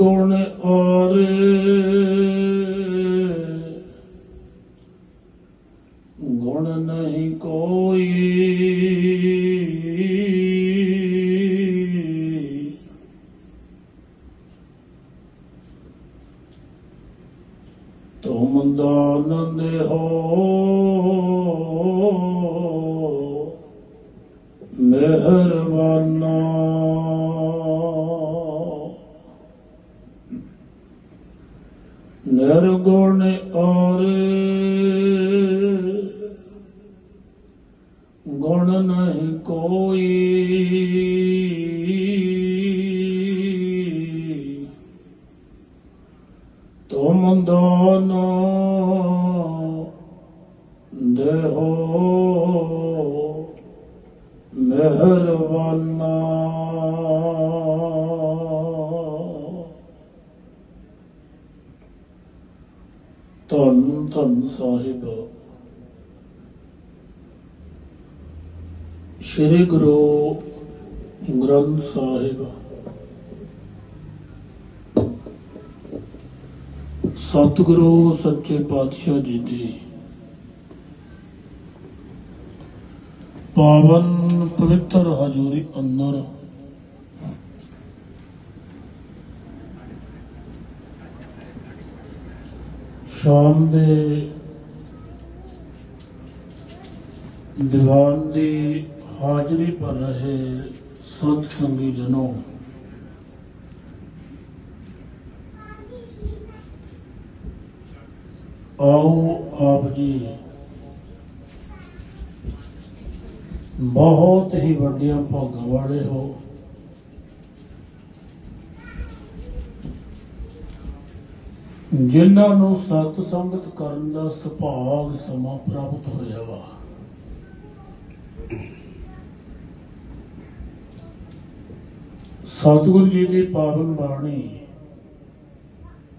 ਗੁਣ ਔਰੇ ਗੁਣ ਨਹੀਂ ਕੋਈ। ਤੁਮ ਦਾਨੰਦ ਹੋ ਮਿਹਰਬਾਨਾ। ਨਿਰਗੁਣ ਔਰੇ ਗੁਣ ਨਹੀਂ ਕੋਈ। ਤੁਮ ਦੋਨੋ ਦੇਹੋ ਮਿਹਰਬਾਨਾ। ਧੰਨ ਸਾਹਿਬ। ਸ੍ਰੀ ਗੁਰੂ ਗ੍ਰੰਥ ਸਾਹਿਬ। ਸਤਿਗੁਰੂ ਸੱਚੇ ਪਾਤਸ਼ਾਹ ਜੀ ਦੇ। ਪਾਵਨ ਪਵਿੱਤਰ ਹਜ਼ੂਰੀ ਅੰਦਰ ਸ਼ਾਮ ਦੇ ਦੀਵਾਨ ਦੀ ਹਾਜ਼ਰੀ ਭਰ ਰਹੇ ਸਤ ਸੰਗੀ ਜਨੋ ਆਓ ਆਪ ਜੀ, ਬਹੁਤ ਹੀ ਵੱਡੀਆਂ ਭਾਗਾਂ ਵਾਲੇ ਹੋ। ਜਿਨ੍ਹਾਂ ਨੂੰ ਸਤ ਸੰਗਤ ਕਰਨ ਦਾ ਸੁਭਾਗ ਸਮਾਂ ਪ੍ਰਾਪਤ ਹੋਇਆ ਵਾ। ਸਤਿਗੁਰੂ ਜੀ ਦੀ ਪਾਵਨ ਬਾਣੀ,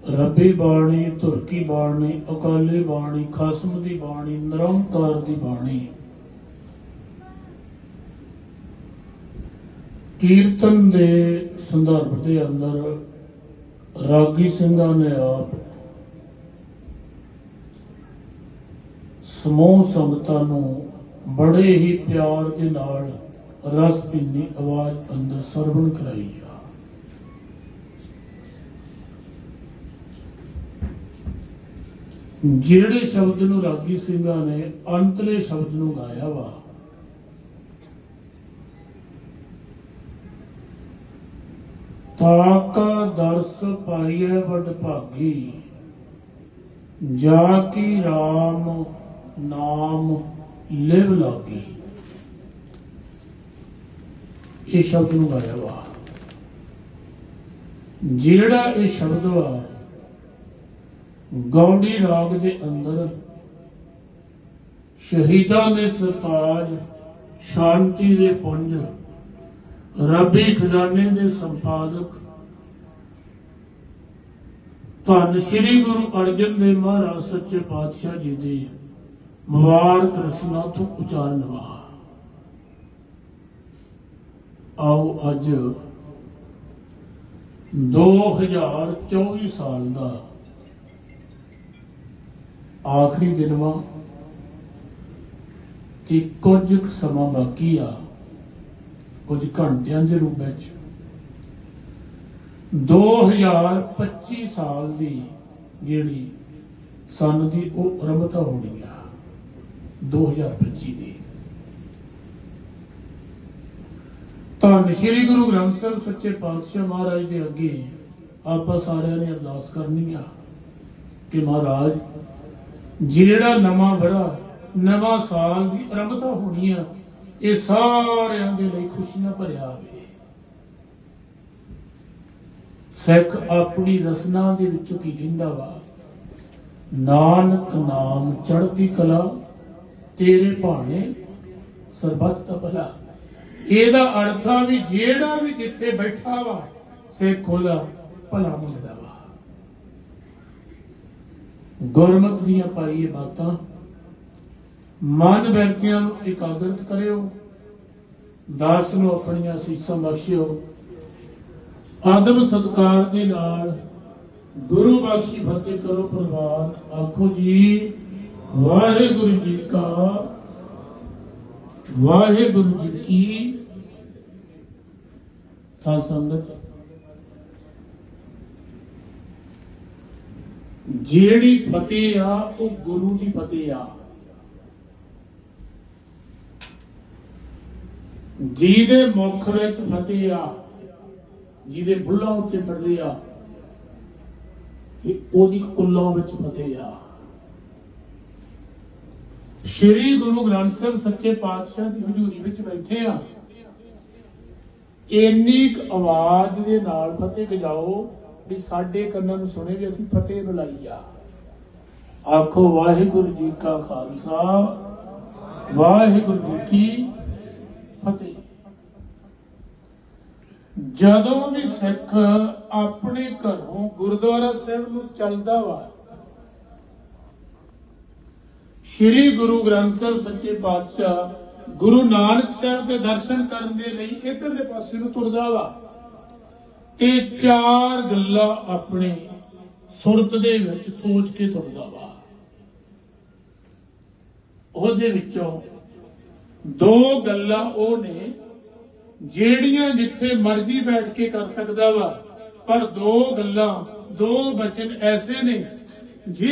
ਰੱਬੀ ਬਾਣੀ ਤੁਰਕੀ ਬਾਣੀ, ਅਕਾਲੀ ਬਾਣੀ, ਖਸਮ ਦੀ ਬਾਣੀ, ਨਿਰੰਕਾਰ ਦੀ ਬਾਣੀ। ਕੀਰਤਨ ਦੇ ਸੰਦਰਭ ਦੇ ਅੰਦਰ ਰਾਗੀ ਸਿੰਘਾਂ ਨੇ ਆਪ ਸਮੂਹ ਸੰਗਤਾਂ ਨੂੰ ਬੜੇ ਹੀ ਪਿਆਰ ਦੇ ਨਾਲ ਰਸ ਭਿੰਨੀ ਆਵਾਜ਼ ਅੰਦਰ ਸਰਵਣ ਕਰਾਈ ਆ। ਜਿਹੜੇ ਸ਼ਬਦ ਨੂੰ ਰਾਗੀ ਸਿੰਘਾਂ ਨੇ ਅੰਤਲੇ ਸ਼ਬਦ ਨੂੰ ਗਾਇਆ ਵਾ ਤਾਕਾ ਦਰਸ ਪਾਈਐ ਵਡ ਭਾਗੀ, ਜਾ ਕੀ RAM ਨਾਮ ਲਿਵ ਲਾਗੀ। ਇਹ ਸ਼ਬਦ ਨੂੰ ਗਾਇਆ ਵਾ। ਜਿਹੜਾ ਇਹ ਸ਼ਬਦ ਵਾ ਗੌੜੀ ਰਾਗ ਦੇ ਅੰਦਰ ਸ਼ਹੀਦਾਂ ਦੇ ਸਰਤਾਜ ਸ਼ਾਂਤੀ ਦੇ ਪੁੰਜ ਰੱਬੀ ਖਜ਼ਾਨੇ ਦੇ ਸੰਪਾਦਕ। ਧੰਨ ਸ੍ਰੀ ਗੁਰੂ ਅਰਜਨ ਦੇਵ ਮਹਾਰਾਜ ਸੱਚੇ ਪਾਤਸ਼ਾਹ ਜੀ ਦੀ ਮੁਬਾਰਕ ਰਸਨਾ ਤੋਂ ਉਚਾਰਨ ਵਾ ਆਓ ਅੱਜ 2024 ਸਾਲ ਦਾ ਆਖਰੀ ਦਿਨ ਵਾ ਕਿ ਕੁਝ ਸਮਾਂ ਬਾਕੀ ਆ। ਕੁਝ ਘੰਟਿਆਂ ਦੇ ਰੂਪ ਵਿੱਚ। 2025 ਸਾਲ ਦੀ ਜਿਹੜੀ ਸਨ ਦੀ ਉਹ ਆਰੰਭਤਾ ਹੋਣੀ ਆ 2025 ਦੀ। ਤਾਂ ਸ੍ਰੀ ਗੁਰੂ ਗ੍ਰੰਥ ਸਾਹਿਬ ਸੱਚੇ ਪਾਤਸ਼ਾਹ ਮਹਾਰਾਜ ਦੇ ਅੱਗੇ ਆਪਾਂ ਸਾਰਿਆਂ ਨੇ ਅਰਦਾਸ ਕਰਨੀ ਆ ਕਿ ਮਹਾਰਾਜ, ਜਿਹੜਾ ਨਵਾਂ ਵਰਾ ਨਵਾਂ ਸਾਲ ਦੀ ਆਰੰਭਤਾ ਹੋਣੀ ਆ ਇਹ ਸਾਰਿਆਂ ਦੇ ਲਈ ਖੁਸ਼ੀਆਂ ਭਰਿਆ ਹੋਵੇ। ਸਿੱਖ ਆਪਣੀ ਰਸਨਾ ਦੇ ਵਿੱਚੋਂ ਕੀ ਕਹਿੰਦਾ ਵਾ? ਨਾਨਕ ਨਾਮ ਚੜ੍ਹਦੀ ਕਲਾ, ਤੇਰੇ ਭਾਣੇ ਸਰਬੱਤ ਭਲਾ। ਇਹਦਾ ਅਰਥ ਆ ਵੀ ਜਿਹੜਾ ਵੀ ਜਿੱਥੇ ਬੈਠਾ ਵਾ, ਸਿੱਖ ਉਹਦਾ ਭਲਾ ਮੰਗਦਾ ਵਾ। ਗੁਰਮਤ ਦੀਆਂ ਪਾਈਏ ਬਾਤਾਂ ਮਨ ਵਰਤਿਆਂ ਨੂੰ ਇਕਾਗਰਤ ਕਰਿਓ। ਦਾਸ ਨੂੰ ਆਪਣੀਆਂ ਸੀਸਾਂ ਬਖਸ਼ਿਓ। ਆਦਮ ਸਤਕਾਰ ਦੇ ਨਾਲ ਗੁਰੂ ਬਖਸ਼ੀ ਫਤਿਹ ਕਰੋ ਪ੍ਰਵਾਨ ਆਖੋ ਜੀ, ਵਾਹਿਗੁਰੂ ਜੀ ਕਾ, ਵਾਹਿਗੁਰੂ ਜੀ ਕੀ ਸਾਧ ਸੰਗਤ। ਜਿਹੜੀ ਫਤਿਹ ਆ, ਉਹ ਗੁਰੂ ਦੀ ਫਤਿਹ ਆ। ਜਿਹਦੇ ਮੁਖ ਵਿੱਚ ਫਤਿਹ ਆ, ਜਿਹਦੇ ਬੁੱਲਾਂ ਉੱਤੇ ਪੜਦੇ ਆ, ਇਹ ਉਹਦੀ ਕੁੱਲਾਂ ਵਿੱਚ ਫਤਿਹ ਆ। ਸ਼੍ਰੀ ਗੁਰੂ ਗ੍ਰੰਥ ਸਾਹਿਬ ਸੱਚੇ ਪਾਤਸ਼ਾਹ ਦੀ ਹਜ਼ੂਰੀ ਵਿੱਚ ਬੈਠੇ ਆ। ਇੰਨੀ ਕੁ ਆਵਾਜ਼ ਦੇ ਨਾਲ ਫਤਿਹ ਗਜਾਓ ਵੀ ਸਾਡੇ ਕੰਨਾਂ ਨੂੰ ਸੁਣੇ ਵੀ ਅਸੀਂ ਫਤਿਹ ਬੁਲਾਈ ਆ। ਆਖੋ ਵਾਹਿਗੁਰੂ ਜੀ ਕਾ ਖਾਲਸਾ, ਵਾਹਿਗੁਰੂ ਜੀ ਕੀ ਫਤਿਹ। ਜਦੋਂ ਵੀ ਸਿੱਖ ਆਪਣੇ ਘਰੋਂ ਗੁਰਦੁਆਰਾ ਸਾਹਿਬ ਨੂੰ ਚੱਲਦਾ ਵਾ, ਸ੍ਰੀ ਗੁਰੂ ਗ੍ਰੰਥ ਸਾਹਿਬ ਸੱਚੇ ਪਾਤਸ਼ਾਹ ਗੁਰੂ ਨਾਨਕ ਸਾਹਿਬ ਦੇ ਦਰਸ਼ਨ ਕਰਨ ਦੇ ਲਈ ਇਧਰਲੇ ਪਾਸੇ ਨੂੰ ਤੁਰਦਾ ਵਾ ਤੇ ਚਾਰ ਗੱਲਾਂ ਆਪਣੇ ਸੁਰਤ ਦੇ ਵਿੱਚ ਸੋਚ ਕੇ ਤੁਰਦਾ ਵਾ। ਉਹਦੇ ਵਿੱਚੋਂ ਦੋ ਗੱਲਾਂ ਉਹ ਨੇ ਜਿਹੜੀਆਂ ਜਿੱਥੇ ਮਰਜ਼ੀ ਬੈਠ ਕੇ ਕਰ ਸਕਦਾ ਵਾ, ਪਰ ਦੋ ਗੱਲਾਂ, ਦੋ ਬਚਨ ਐਸੇ ਨੇ, ਜੇ